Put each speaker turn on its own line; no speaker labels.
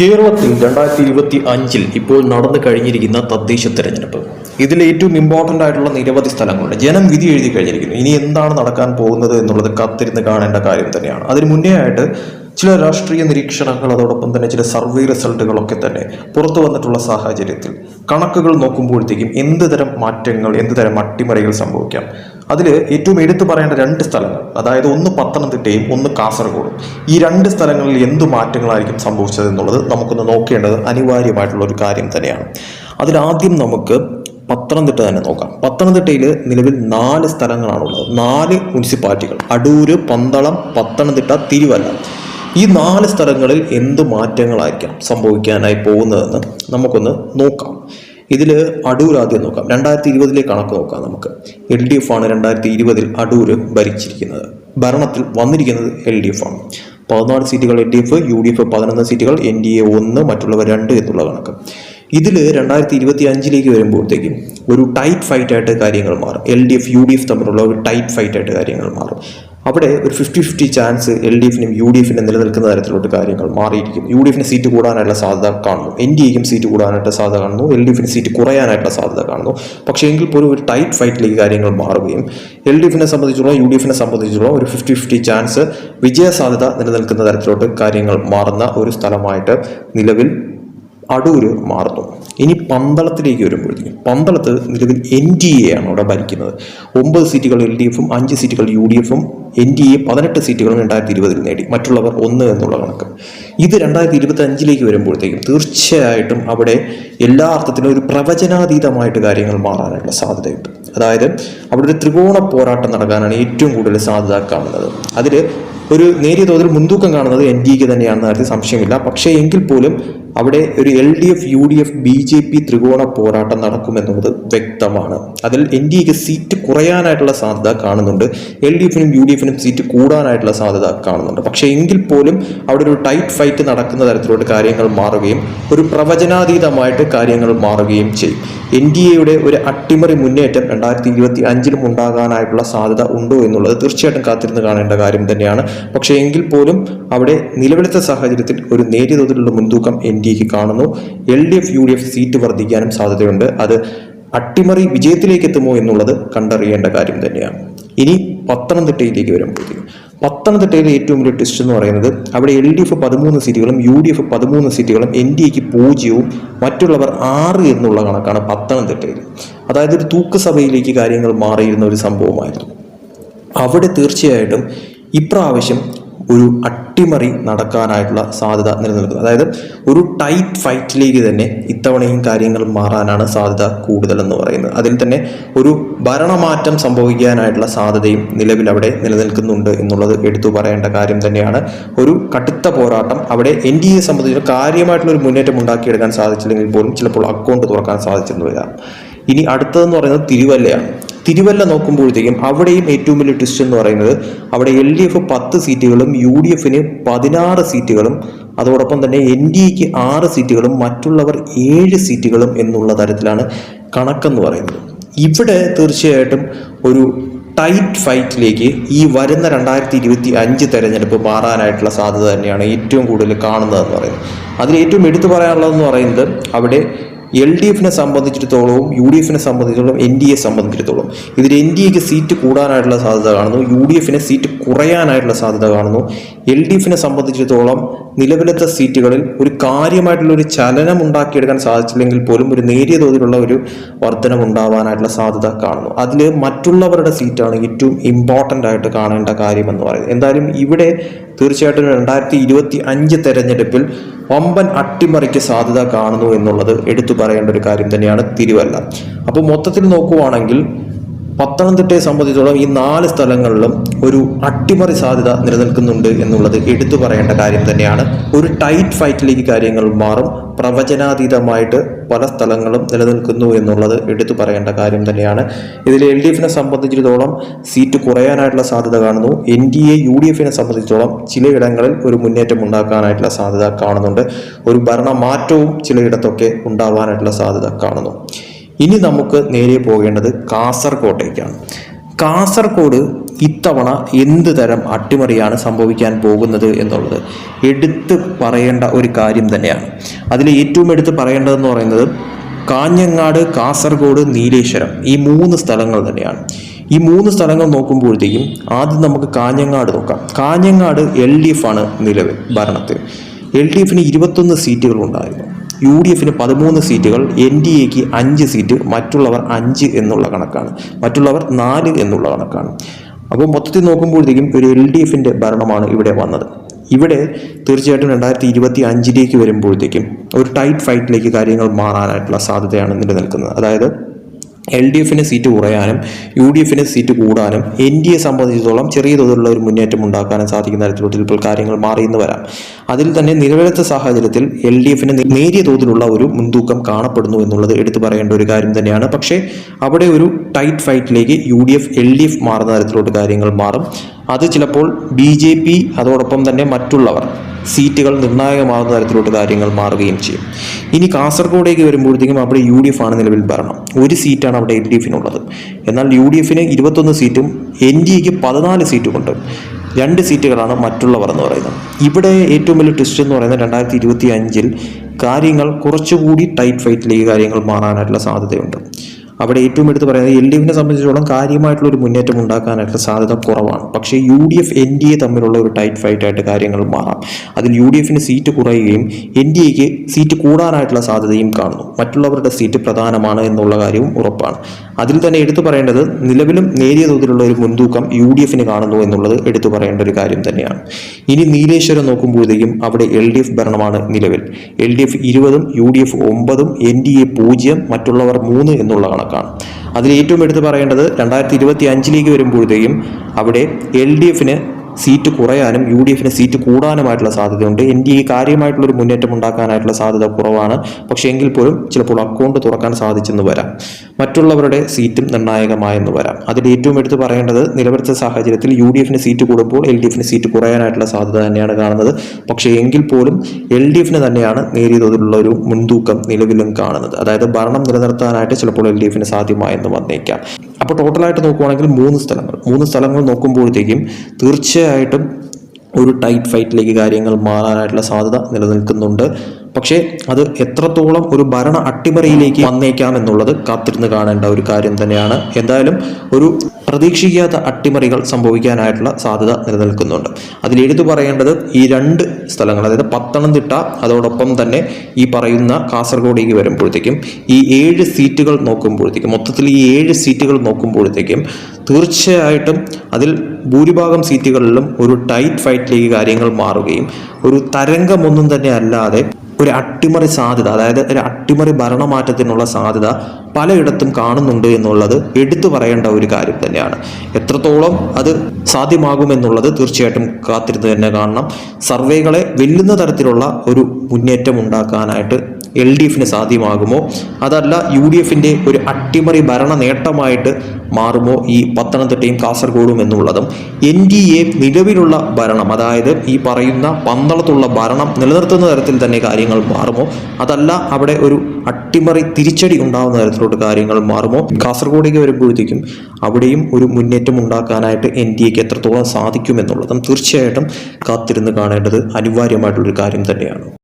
കേരളത്തിൽ രണ്ടായിരത്തി ഇരുപത്തി അഞ്ചിൽ ഇപ്പോൾ നടന്നു കഴിഞ്ഞിരിക്കുന്ന തദ്ദേശ തെരഞ്ഞെടുപ്പ്. ഇതിൽ ഏറ്റവും ഇമ്പോർട്ടന്റ് ആയിട്ടുള്ള നിരവധി സ്ഥലങ്ങളുണ്ട്. ജനം വിധി എഴുതി കഴിഞ്ഞിരിക്കുന്നു. ഇനി എന്താണ് നടക്കാൻ പോകുന്നത് എന്നുള്ളത് കാത്തിരുന്ന് കാണേണ്ട കാര്യം തന്നെയാണ്. അതിന് മുന്നേ ആയിട്ട് ചില രാഷ്ട്രീയ നിരീക്ഷണങ്ങൾ അതോടൊപ്പം തന്നെ ചില സർവേ റിസൾട്ടുകളൊക്കെ തന്നെ പുറത്തു വന്നിട്ടുള്ള സാഹചര്യത്തിൽ കണക്കുകൾ നോക്കുമ്പോഴത്തേക്കും എന്ത് തരം മാറ്റങ്ങൾ എന്ത് തരം അട്ടിമറികൾ സംഭവിക്കാം. അതിൽ ഏറ്റവും എടുത്തു പറയേണ്ട രണ്ട് സ്ഥലങ്ങൾ അതായത് ഒന്ന് പത്തനംതിട്ടയും ഒന്ന് കാസർഗോഡും. ഈ രണ്ട് സ്ഥലങ്ങളിൽ എന്തു മാറ്റങ്ങളായിരിക്കും സംഭവിച്ചത് എന്നുള്ളത് നമുക്കൊന്ന് നോക്കേണ്ടത് അനിവാര്യമായിട്ടുള്ള ഒരു കാര്യം തന്നെയാണ്. അതിലാദ്യം നമുക്ക് പത്തനംതിട്ട തന്നെ നോക്കാം. പത്തനംതിട്ടയിൽ നിലവിൽ നാല് സ്ഥലങ്ങളാണുള്ളത്. നാല് മുനിസിപ്പാലിറ്റികൾ. അടൂര് പന്തളം പത്തനംതിട്ട തിരുവല്ല. ഈ നാല് സ്ഥലങ്ങളിൽ എന്ത് മാറ്റങ്ങളായിരിക്കാം സംഭവിക്കാനായി പോകുന്നതെന്ന് നമുക്കൊന്ന് നോക്കാം. ഇതിൽ അടൂർ ആദ്യം നോക്കാം. രണ്ടായിരത്തി ഇരുപതിലെ കണക്ക് നോക്കാം നമുക്ക്. എൽ ഡി എഫ് ആണ് രണ്ടായിരത്തി ഇരുപതിൽ അടൂർ ഭരിച്ചിരിക്കുന്നത്. ഭരണത്തിൽ വന്നിരിക്കുന്നത് എൽ ഡി എഫ് ആണ്. പതിനാല് സീറ്റുകൾ L D F U D F പതിനൊന്ന് സീറ്റുകൾ എൻ ഡി എ ഒന്ന് മറ്റുള്ളവർ രണ്ട് എന്നുള്ള കണക്ക്. ഇതിൽ രണ്ടായിരത്തി ഇരുപത്തി അഞ്ചിലേക്ക് വരുമ്പോഴത്തേക്കും ഒരു ടൈറ്റ് ഫൈറ്റായിട്ട് കാര്യങ്ങൾ മാറും. L D F U D F തമ്മിലുള്ള ഒരു ടൈറ്റ് ഫൈറ്റായിട്ട് കാര്യങ്ങൾ മാറും. അവിടെ ഒരു fifty fifty chance L D എഫിനും യു ഡി എഫിനും നിലനിൽക്കുന്ന തരത്തിലോട്ട് കാര്യങ്ങൾ മാറിയിരിക്കും യു ഡി എഫിന് സീറ്റ് കൂടാനായിട്ടുള്ള സാധ്യത കാണുന്നു. എൻ ഡി എക്കും സീറ്റ് കൂടാനായിട്ട് സാധ്യത കാണുന്നു. എൽ ഡി എഫിന് സീറ്റ് കുറയാനായിട്ടുള്ള സാധ്യത കാണുന്നു. പക്ഷേ എങ്കിൽ പോലും ഒരു ടൈറ്റ് ഫൈറ്റിലേക്ക് കാര്യങ്ങൾ മാറുകയും എൽ ഡി എഫിനെ സംബന്ധിച്ചുള്ള യു ഡി എഫിനെ സംബന്ധിച്ചുള്ള ഒരു ഫിഫ്റ്റി ഫിഫ്റ്റി ചാൻസ് വിജയ സാധ്യത നിലനിൽക്കുന്ന തരത്തിലോട്ട് കാര്യങ്ങൾ മാറുന്ന ഒരു സ്ഥലമായിട്ട് നിലവിൽ അടൂര് മാറുന്നു. ഇനി പന്തളത്തിലേക്ക് വരുമ്പോഴത്തേക്കും പന്തളത്ത് നിലവിൽ എൻ ഡി എ ആണ് അവിടെ ഭരിക്കുന്നത്. ഒമ്പത് സീറ്റുകൾ എൽ ഡി എഫും അഞ്ച് സീറ്റുകൾ യു ഡി എഫും എൻ ഡി എ പതിനെട്ട് സീറ്റുകളും രണ്ടായിരത്തി ഇരുപതിൽ നേടി. മറ്റുള്ളവർ ഒന്ന് എന്നുള്ള കണക്ക്. ഇത് രണ്ടായിരത്തി ഇരുപത്തി അഞ്ചിലേക്ക് വരുമ്പോഴത്തേക്കും തീർച്ചയായിട്ടും അവിടെ എല്ലാ അർത്ഥത്തിലും ഒരു പ്രവചനാതീതമായിട്ട് കാര്യങ്ങൾ മാറാനുള്ള സാധ്യതയുണ്ട്. അതായത് അവിടെ ഒരു ത്രികോണ പോരാട്ടം നടക്കാനാണ് ഏറ്റവും കൂടുതൽ സാധ്യത കാണുന്നത്. അതിൽ ഒരു നേരിയ തോതിൽ മുൻതൂക്കം കാണുന്നത് എൻ ഡി എക്ക് തന്നെയാണെന്ന കാര്യത്തിൽ സംശയമില്ല. പക്ഷേ എങ്കിൽ പോലും അവിടെ ഒരു L D F U D F B J P ത്രികോണ പോരാട്ടം നടക്കുമെന്നുള്ളത് വ്യക്തമാണ്. അതിൽ എൻ ഡി എക്ക് സീറ്റ് കുറയാനായിട്ടുള്ള സാധ്യത കാണുന്നുണ്ട്. എൽ ഡി എഫിനും യു ഡി എഫിനും സീറ്റ് കൂടാനായിട്ടുള്ള സാധ്യത കാണുന്നുണ്ട്. പക്ഷേ എങ്കിൽ പോലും അവിടെ ഒരു ടൈറ്റ് ഫൈറ്റ് നടക്കുന്ന തരത്തിലോട്ട് കാര്യങ്ങൾ മാറുകയും ഒരു പ്രവചനാതീതമായിട്ട് കാര്യങ്ങൾ മാറുകയും ചെയ്യും. എൻ ഡി എയുടെ ഒരു അട്ടിമറി മുന്നേറ്റം രണ്ടായിരത്തി ഇരുപത്തി അഞ്ചിലും ഉണ്ടാകാനായിട്ടുള്ള സാധ്യത ഉണ്ടോ എന്നുള്ളത് തീർച്ചയായിട്ടും കാത്തിരുന്ന് കാണേണ്ട കാര്യം തന്നെയാണ്. പക്ഷേ എങ്കിൽ പോലും അവിടെ നിലവിലത്തെ സാഹചര്യത്തിൽ ഒരു നേരിയ തോതിലുള്ള മുൻതൂക്കം എൻ എക്ക് കാണുന്നു. L D F U D F seat വർദ്ധിക്കാനും സാധ്യതയുണ്ട്. അത് അട്ടിമറി വിജയത്തിലേക്ക് എത്തുമോ എന്നുള്ളത് കണ്ടറിയേണ്ട കാര്യം തന്നെയാണ്. ഇനി പത്തനംതിട്ടയിലേക്ക് വരുമ്പോഴത്തേക്കും. പത്തനംതിട്ടയിലെ ഏറ്റവും വലിയ ട്വിസ്റ്റ് എന്ന് പറയുന്നത് അവിടെ എൽ ഡി എഫ് പതിമൂന്ന് സീറ്റുകളും യു ഡി എഫ് പതിമൂന്ന് സീറ്റുകളും എൻ ഡി എക്ക് പൂജ്യവും മറ്റുള്ളവർ ആറ് എന്നുള്ള കണക്കാണ് പത്തനംതിട്ടയിൽ. അതായത് ഒരു തൂക്കുസഭയിലേക്ക് കാര്യങ്ങൾ മാറിയിരുന്ന ഒരു സംഭവമായിരുന്നു. അവിടെ തീർച്ചയായിട്ടും ഇപ്രാവശ്യം ഒരു അട്ടിമറി നടക്കാനായിട്ടുള്ള സാധ്യത നിലനിൽക്കുന്നത്. അതായത് ഒരു ടൈറ്റ് ഫൈറ്റിലേക്ക് തന്നെ ഇത്തവണയും കാര്യങ്ങൾ മാറാനാണ് സാധ്യത കൂടുതലെന്ന് പറയുന്നത്. അതിൽ തന്നെ ഒരു ഭരണമാറ്റം സംഭവിക്കാനായിട്ടുള്ള സാധ്യതയും നിലവിൽ അവിടെ നിലനിൽക്കുന്നുണ്ട് എന്നുള്ളത് എടുത്തു പറയേണ്ട കാര്യം തന്നെയാണ്. ഒരു കടുത്ത പോരാട്ടം അവിടെ എൻ ഡി എ സംബന്ധിച്ച് കാര്യമായിട്ടുള്ള ഒരു മുന്നേറ്റം ഉണ്ടാക്കിയെടുക്കാൻ സാധിച്ചില്ലെങ്കിൽ പോലും ചിലപ്പോൾ അക്കൗണ്ട് തുറക്കാൻ സാധിച്ചെന്ന് വരാം ഇനി അടുത്തതെന്ന് പറയുന്നത് തിരുവല്ലയാണ്. തിരുവല്ല നോക്കുമ്പോഴത്തേക്കും അവിടെയും ഏറ്റവും വലിയ ട്വിസ്റ്റ് എന്ന് പറയുന്നത് അവിടെ എൽ ഡി എഫ് പത്ത് സീറ്റുകളും യു ഡി എഫിന് പതിനാറ് സീറ്റുകളും അതോടൊപ്പം തന്നെ എൻ ഡി എക്ക് ആറ് സീറ്റുകളും മറ്റുള്ളവർ ഏഴ് സീറ്റുകളും എന്നുള്ള തരത്തിലാണ് കണക്കെന്ന് പറയുന്നത്. ഇവിടെ തീർച്ചയായിട്ടും ഒരു ടൈറ്റ് ഫൈറ്റിലേക്ക് ഈ വരുന്ന രണ്ടായിരത്തി ഇരുപത്തി അഞ്ച് തെരഞ്ഞെടുപ്പ് മാറാനായിട്ടുള്ള സാധ്യത തന്നെയാണ് ഏറ്റവും കൂടുതൽ കാണുന്നതെന്ന് പറയുന്നത്. അതിൽ ഏറ്റവും എടുത്തു പറയാനുള്ളതെന്ന് പറയുന്നത് അവിടെ എൽ ഡി എഫിനെ സംബന്ധിച്ചിടത്തോളവും യു ഡി എഫിനെ സംബന്ധിച്ചിടത്തോളം എൻ ഡി എ സംബന്ധിച്ചിടത്തോളം ഇതിൽ എൻ ഡി എക്ക് സീറ്റ് കൂടാനായിട്ടുള്ള സാധ്യത കാണുന്നു യു ഡി എഫിന് സീറ്റ് കുറയാനായിട്ടുള്ള സാധ്യത കാണുന്നു. എൽ ഡി എഫിനെ സംബന്ധിച്ചിടത്തോളം നിലവിലത്തെ സീറ്റുകളിൽ ഒരു കാര്യമായിട്ടുള്ള ഒരു ചലനം ഉണ്ടാക്കിയെടുക്കാൻ സാധിച്ചില്ലെങ്കിൽ പോലും ഒരു നേരിയ തോതിലുള്ള ഒരു വർധനം ഉണ്ടാവാനായിട്ടുള്ള സാധ്യത കാണുന്നു. അതിൽ മറ്റുള്ളവരുടെ സീറ്റാണ് ഏറ്റവും ഇമ്പോർട്ടന്റ് ആയിട്ട് കാണേണ്ട കാര്യം എന്ന് പറയുന്നത്. എന്തായാലും ഇവിടെ തീർച്ചയായിട്ടും രണ്ടായിരത്തി ഇരുപത്തി അഞ്ച് തെരഞ്ഞെടുപ്പിൽ വമ്പൻ അട്ടിമറിക്ക് സാധ്യത കാണുന്നു എന്നുള്ളത് എടുത്തു പറയേണ്ട ഒരു കാര്യം തന്നെയാണ് തിരുവല്ല. അപ്പോൾ മൊത്തത്തിൽ നോക്കുവാണെങ്കിൽ പത്തനംതിട്ടയെ സംബന്ധിച്ചോളം ഈ നാല് സ്ഥലങ്ങളിലും ഒരു അട്ടിമറി സാധ്യത നിലനിൽക്കുന്നുണ്ട് എന്നുള്ളത് എടുത്തു പറയേണ്ട കാര്യം തന്നെയാണ്. ഒരു ടൈറ്റ് ഫൈറ്റിലേക്ക് കാര്യങ്ങൾ മാറും. പ്രവചനാതീതമായിട്ട് പല സ്ഥലങ്ങളും നിലനിൽക്കുന്നു എന്നുള്ളത് എടുത്തു പറയേണ്ട കാര്യം തന്നെയാണ്. ഇതിൽ എൽ ഡി എഫിനെ സംബന്ധിച്ചിടത്തോളം സീറ്റ് കുറയാനായിട്ടുള്ള സാധ്യത കാണുന്നു. N D A U D എഫിനെ സംബന്ധിച്ചിടത്തോളം ചിലയിടങ്ങളിൽ ഒരു മുന്നേറ്റം ഉണ്ടാക്കാനായിട്ടുള്ള സാധ്യത കാണുന്നുണ്ട്. ഒരു ഭരണമാറ്റവും ചിലയിടത്തൊക്കെ ഉണ്ടാവാനായിട്ടുള്ള സാധ്യത കാണുന്നു. ഇനി നമുക്ക് നേരെ പോകേണ്ടത് കാസർകോട്ടേക്കാണ്. കാസർഗോഡ് ഇത്തവണ എന്ത് തരം അട്ടിമറിയാണ് സംഭവിക്കാൻ പോകുന്നത് എന്നുള്ളത് എടുത്ത് പറയേണ്ട ഒരു കാര്യം തന്നെയാണ്. അതിൽ ഏറ്റവും എടുത്ത് പറയേണ്ടതെന്ന് പറയുന്നത് കാഞ്ഞങ്ങാട് കാസർഗോഡ് നീലേശ്വരം ഈ മൂന്ന് സ്ഥലങ്ങൾ തന്നെയാണ്. ഈ മൂന്ന് സ്ഥലങ്ങൾ നോക്കുമ്പോഴത്തേക്കും ആദ്യം നമുക്ക് കാഞ്ഞങ്ങാട് നോക്കാം. കാഞ്ഞങ്ങാട് എൽ ഡി എഫ് ആണ് നിലവിൽ ഭരണത്തിൽ. എൽ ഡി എഫിന് ഇരുപത്തൊന്ന് സീറ്റുകൾ ഉണ്ടായിരുന്നു. യു ഡി എഫിന് പതിമൂന്ന് സീറ്റുകൾ എൻ ഡി എക്ക് അഞ്ച് സീറ്റ് മറ്റുള്ളവർ അഞ്ച് എന്നുള്ള കണക്കാണ്. മറ്റുള്ളവർ നാല് എന്നുള്ള കണക്കാണ്. അപ്പോൾ മൊത്തത്തിൽ നോക്കുമ്പോഴത്തേക്കും ഒരു എൽ ഡി എഫിന്റെ ഭരണമാണ് ഇവിടെ വന്നത്. ഇവിടെ തീർച്ചയായിട്ടും രണ്ടായിരത്തി ഇരുപത്തി അഞ്ചിലേക്ക് വരുമ്പോഴത്തേക്കും ഒരു ടൈറ്റ് ഫൈറ്റിലേക്ക് കാര്യങ്ങൾ മാറാനായിട്ടുള്ള സാധ്യതയാണ് നിലനിൽക്കുന്നത്. അതായത് എൽ ഡി എഫിന് സീറ്റ് കുറയാനും യു ഡി എഫിന് സീറ്റ് കൂടാനും എൻ ഡി എ സംബന്ധിച്ചിടത്തോളം ചെറിയ തോതിലുള്ള ഒരു മുന്നേറ്റം ഉണ്ടാക്കാനും സാധിക്കുന്ന തരത്തിലോട്ട് ഇപ്പോൾ കാര്യങ്ങൾ മാറിയെന്ന് വരാം. അതിൽ തന്നെ നിലവിലത്തെ സാഹചര്യത്തിൽ എൽ ഡി എഫിന് നേരിയ തോതിലുള്ള ഒരു മുൻതൂക്കം കാണപ്പെടുന്നു എന്നുള്ളത് എടുത്തു പറയേണ്ട ഒരു കാര്യം തന്നെയാണ്. പക്ഷേ അവിടെ ഒരു tight ഫൈറ്റിലേക്ക് U D F L D F മാറുന്ന തരത്തിലോട്ട് കാര്യങ്ങൾ മാറും. അത് ചിലപ്പോൾ ബി ജെ പി അതോടൊപ്പം തന്നെ മറ്റുള്ളവർ സീറ്റുകൾ നിർണായകമാകുന്ന തരത്തിലോട്ട് കാര്യങ്ങൾ മാറുകയും ചെയ്യും. ഇനി കാസർഗോഡേക്ക് വരുമ്പോഴത്തേക്കും അവിടെ യു ഡി എഫ് ആണ് നിലവിൽ ഭരണം. ഒരു സീറ്റാണ് അവിടെ എൽ ഡി എഫിനുള്ളത്. എന്നാൽ യു ഡി എഫിന് ഇരുപത്തൊന്ന് സീറ്റും എൻ ഡി എക്ക് പതിനാല് സീറ്റുമുണ്ട്. രണ്ട് സീറ്റുകളാണ് മറ്റുള്ളവർ എന്ന് പറയുന്നത്. ഇവിടെ ഏറ്റവും വലിയ ട്വിസ്റ്റ് എന്ന് പറയുന്നത് രണ്ടായിരത്തി ഇരുപത്തി അഞ്ചിൽ കാര്യങ്ങൾ കുറച്ചുകൂടി ടൈറ്റ് ഫൈറ്റിലേക്ക് കാര്യങ്ങൾ മാറാനായിട്ടുള്ള സാധ്യതയുണ്ട്. അവിടെ ഏറ്റവും എടുത്ത് പറയുന്നത് എൽ ഡി എഫിനെ സംബന്ധിച്ചിടത്തോളം കാര്യമായിട്ടുള്ള ഒരു മുന്നേറ്റം ഉണ്ടാക്കാനായിട്ടുള്ള സാധ്യത കുറവാണ്. പക്ഷേ U D F N D A തമ്മിലുള്ള ഒരു ടൈറ്റ് ഫൈറ്റായിട്ട് കാര്യങ്ങൾ മാറാം. അതിൽ യു ഡി എഫിന് സീറ്റ് കുറയുകയും എൻ ഡി എക്ക് സീറ്റ് കൂടാനായിട്ടുള്ള സാധ്യതയും കാണുന്നു. മറ്റുള്ളവരുടെ സീറ്റ് പ്രധാനമാണ് എന്നുള്ള കാര്യവും ഉറപ്പാണ്. അതിൽ തന്നെ എടുത്തു പറയേണ്ടത് നിലവിലും നേരിയ തോതിലുള്ള ഒരു മുൻതൂക്കം യു ഡി എഫിന് കാണുന്നു എന്നുള്ളത് എടുത്തു പറയേണ്ട ഒരു കാര്യം തന്നെയാണ്. ഇനി നീലേശ്വരം നോക്കുമ്പോഴത്തേക്കും അവിടെ എൽ ഡി എഫ് ഭരണമാണ് നിലവിൽ. എൽ ഡി എഫ് ഇരുപതും യു ഡി എഫ് ഒമ്പതും എൻ ഡി എ പൂജ്യം മറ്റുള്ളവർ മൂന്ന് എന്നുള്ള കണക്കാണ് അതിൽ ഏറ്റവും എടുത്ത് പറയേണ്ടത് രണ്ടായിരത്തി ഇരുപത്തി അഞ്ചിലേക്ക് വരുമ്പോഴത്തേക്കും അവിടെ എൽ ഡി എഫിന് സീറ്റ് കുറയാനും യു ഡി എഫിന് സീറ്റ് കൂടാനുമായിട്ടുള്ള സാധ്യതയുണ്ട്. എൻ ഡി എ കാര്യമായിട്ടുള്ളൊരു മുന്നേറ്റം ഉണ്ടാക്കാനായിട്ടുള്ള സാധ്യത കുറവാണ്. പക്ഷേ എങ്കിൽ പോലും ചിലപ്പോൾ അക്കൗണ്ട് തുറക്കാൻ സാധിച്ചെന്ന് വരാം. മറ്റുള്ളവരുടെ സീറ്റും നിർണായകമായെന്ന് വരാം. അതിൽ ഏറ്റവും എടുത്ത് പറയേണ്ടത് നിലവിലത്തെ സാഹചര്യത്തിൽ യു ഡി എഫിന് സീറ്റ് കൂടുമ്പോൾ എൽ ഡി എഫിന് സീറ്റ് കുറയാനായിട്ടുള്ള സാധ്യത തന്നെയാണ് കാണുന്നത്. പക്ഷേ എങ്കിൽ പോലും എൽ ഡി എഫിന് തന്നെയാണ് നേരിയ തോതിലുള്ള ഒരു മുൻതൂക്കം നിലവിലും കാണുന്നത്. അതായത് ഭരണം നിലനിർത്താനായിട്ട് ചിലപ്പോൾ എൽ ഡി എഫിന് സാധ്യമായെന്ന് വന്നേക്കാം. അപ്പോൾ ടോട്ടലായിട്ട് നോക്കുവാണെങ്കിൽ മൂന്ന് സ്ഥലങ്ങൾ. മൂന്ന് സ്ഥലങ്ങൾ നോക്കുമ്പോഴത്തേക്കും തീർച്ചയായിട്ടും ഒരു ടൈറ്റ് ഫൈറ്റിലേക്ക് കാര്യങ്ങൾ മാറാനായിട്ടുള്ള സാധ്യത നിലനിൽക്കുന്നുണ്ട്. പക്ഷേ അത് എത്രത്തോളം ഒരു ഭരണ അട്ടിമറിയിലേക്ക് വന്നേക്കാം എന്നുള്ളത് കാത്തിരുന്ന് കാണേണ്ട ഒരു കാര്യം തന്നെയാണ്. എന്തായാലും ഒരു പ്രതീക്ഷിക്കാത്ത അട്ടിമറികൾ സംഭവിക്കാനായിട്ടുള്ള സാധ്യത നിലനിൽക്കുന്നുണ്ട്. അതിൽ എടുത്തു പറയേണ്ടത് ഈ രണ്ട് സ്ഥലങ്ങൾ അതായത് പത്തനംതിട്ട അതോടൊപ്പം തന്നെ ഈ പറയുന്ന കാസർഗോഡേക്ക് വരുമ്പോഴത്തേക്കും ഈ ഏഴ് സീറ്റുകൾ നോക്കുമ്പോഴത്തേക്കും മൊത്തത്തിൽ ഈ ഏഴ് സീറ്റുകൾ നോക്കുമ്പോഴത്തേക്കും തീർച്ചയായിട്ടും അതിൽ ഭൂരിഭാഗം സീറ്റുകളിലും ഒരു ടൈറ്റ് ഫൈറ്റിലേക്ക് കാര്യങ്ങൾ മാറുകയും ഒരു തരംഗമൊന്നും തന്നെ അല്ലാതെ ഒരു അട്ടിമറി സാധ്യത അതായത് ഒരു അട്ടിമറി ഭരണമാറ്റത്തിനുള്ള സാധ്യത പലയിടത്തും കാണുന്നുണ്ട് എന്നുള്ളത് എടുത്തു പറയേണ്ട ഒരു കാര്യം തന്നെയാണ്. എത്രത്തോളം അത് സാധ്യമാകുമെന്നുള്ളത് തീർച്ചയായിട്ടും കാത്തിരുന്ന് തന്നെ കാണണം. സർവേകളെ വെല്ലുന്ന തരത്തിലുള്ള ഒരു മുന്നേറ്റം ഉണ്ടാക്കാനായിട്ട് എൽ ഡി എഫിന് സാധ്യമാകുമോ? അതല്ല യു ഡി എഫിന്റെ ഒരു അട്ടിമറി ഭരണ നേട്ടമായിട്ട് മാറുമോ ഈ പത്തനംതിട്ടയും കാസർഗോഡും എന്നുള്ളതും? എൻ ഡി എ നിലവിലുള്ള ഭരണം അതായത് ഈ പറയുന്ന പന്തളത്തുള്ള ഭരണം നിലനിർത്തുന്ന തരത്തിൽ തന്നെ കാര്യങ്ങൾ മാറുമോ? അതല്ല അവിടെ ഒരു അട്ടിമറി തിരിച്ചടി ഉണ്ടാകുന്ന തരത്തിലോട്ട് കാര്യങ്ങൾ മാറുമോ? കാസർഗോഡേക്ക് വരുമ്പോഴത്തേക്കും അവിടെയും ഒരു മുന്നേറ്റം ഉണ്ടാക്കാനായിട്ട് എൻ ഡി എക്ക് എത്രത്തോളം സാധിക്കുമെന്നുള്ളതും തീർച്ചയായിട്ടും കാത്തിരുന്ന് കാണേണ്ടത് അനിവാര്യമായിട്ടുള്ളൊരു കാര്യം തന്നെയാണ്.